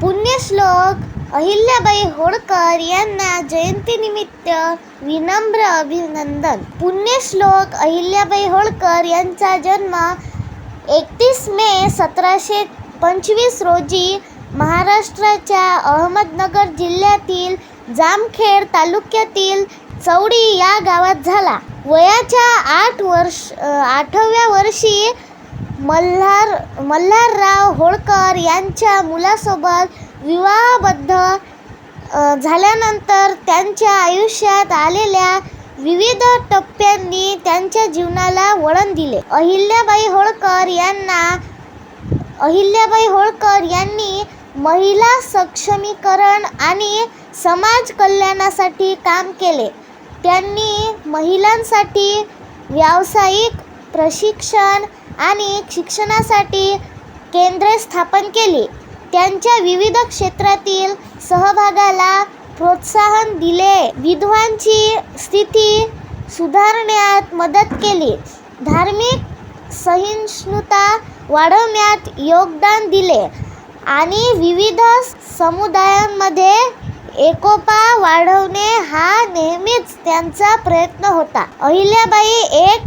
पुण्यश्लोक अहिल्याबाई होळकर यांना जयंतीनिमित्त विनम्र अभिनंदन. पुण्यश्लोक अहिल्याबाई होळकर यांचा जन्म एकतीस मे सतराशे पंचवीस रोजी महाराष्ट्राच्या अहमदनगर जिल्ह्यातील जामखेड तालुक्यातील चौडी या गावात झाला. वयाच्या आठ वर्ष आठव्या वर्षी मल्हार मल्हारराव होळकर यांच्या मुलासोबत विवाहबद्ध झाल्यानंतर त्यांच्या आयुष्यात आलेल्या विविध टप्प्यांनी त्यांच्या जीवनाला वळण दिले. अहिल्याबाई होळकर यांना अहिल्याबाई होळकर यांनी महिला सक्षमीकरण आणि समाज कल्याणासाठी काम केले. त्यांनी महिलांसाठी व्यावसायिक प्रशिक्षण आणि शिक्षणासाठी केंद्रे स्थापन केली. त्यांच्या विविध क्षेत्रातील सहभागाला प्रोत्साहन दिले. विधवांची स्थिती सुधारण्यात मदत केली. धार्मिक सहिष्णुता वाढवण्यात योगदान दिले आणि विविध समुदायांमध्ये एकोपा वाढवणे हा नेहमीच त्यांचा प्रयत्न होता. अहिल्याबाई एक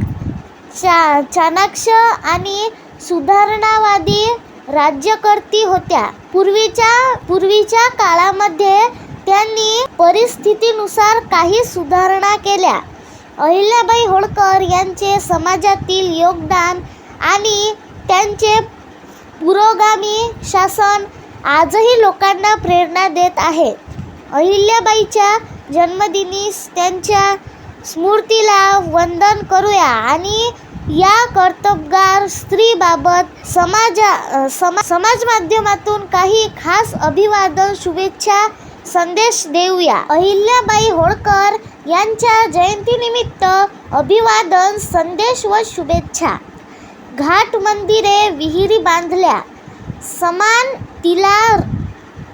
चा चाणाक्ष आणि सुधारणावादी राज्यकर्ती होत्या. पूर्वीच्या पूर्वीच्या काळामध्ये त्यांनी परिस्थितीनुसार काही सुधारणा केल्या. अहिल्याबाई होळकर यांचे समाजातील योगदान आणि त्यांचे पुरोगामी शासन आजही लोकांना प्रेरणा देत आहे. अहिल्याबाईच्या जन्मदिनी त्यांच्या स्मृतीला वंदन करूया आणि या कर्तबगार स्त्रीबाबत समाजा समा समाज माध्यमातून काही खास अभिवादन शुभेच्छा संदेश देऊया. अहिल्याबाई होळकर यांच्या जयंतीनिमित्त अभिवादन संदेश व शुभेच्छा. घाट मंदिरे विहिरी बांधल्या. समान तिला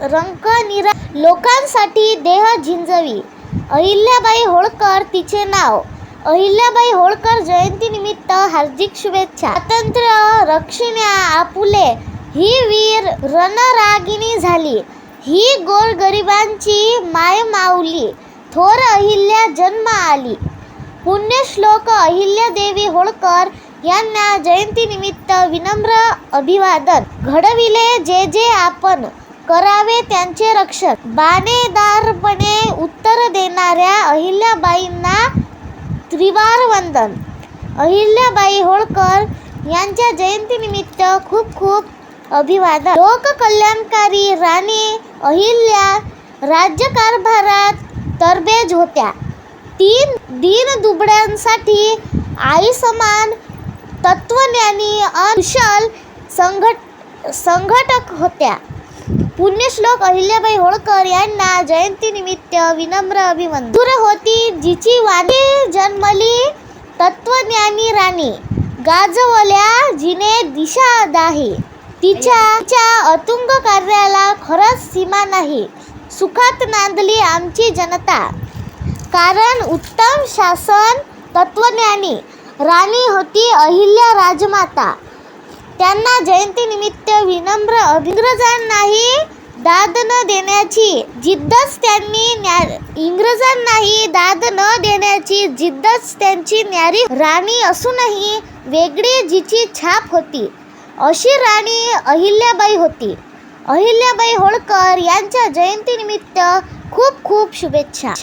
रंग निरा लोकांसाठी देह झिंजवी. अहिल्याबाई होळकर तिचे नाव. अहिल्याबाई होळकर जयंतीनिमित्त हार्दिक शुभेच्छा. स्वातंत्र्य रक्षिण्या आपुले. ही वीर रणरागिणी झाली. ही गोरगरिबांची माय माऊली. थोर अहिल्या जन्म आली. पुण्यश्लोक अहिल्यादेवी होळकर यांना जयंतीनिमित्त विनम्र अभिवादन. घडविले जे जे आपण करावे त्यांचे रक्षण. बाणेदारपणे उत्तर देणाऱ्या अहिल्याबाईंना त्रिवार वंदन अहिल्याबाई होळकर यांच्या जयंतीनिमित्त खूप खूप अभिवादन लोककल्याणकारी राणी अहिल्या राज्यकारभारात तरबेज होत्या तीन दीन दुबळ्यांसाठी आई समान तत्वज्ञानी अनशल संघट संघटक होत्या पुण्यश्लोक अहिल्याबाई होळकर यांना जयंतीनिमित्त विनम्र अभिवंदन दूर होती जिची वाणी जन्मली तत्वज्ञानी राणी. गाजवल्या जिने दिशा दाही. तिच्या अतुंग कार्याला खरंच सीमा नाही. सुखात नांदली आमची जनता. कारण उत्तम शासन तत्वज्ञानी. राणी होती अहिल्या राजमाता. त्यांना जयंतीनिमित्त विनम्र इंग्रजांनाही दाद न देण्याची जिद्दच त्यांनी न्या इंग्रजांनाही दाद न देण्याची जिद्दच त्यांची न्यारी राणी असूनही वेगळी जिची छाप होती. अशी राणी अहिल्याबाई होती. अहिल्याबाई होळकर यांच्या जयंतीनिमित्त खूप खूप शुभेच्छा.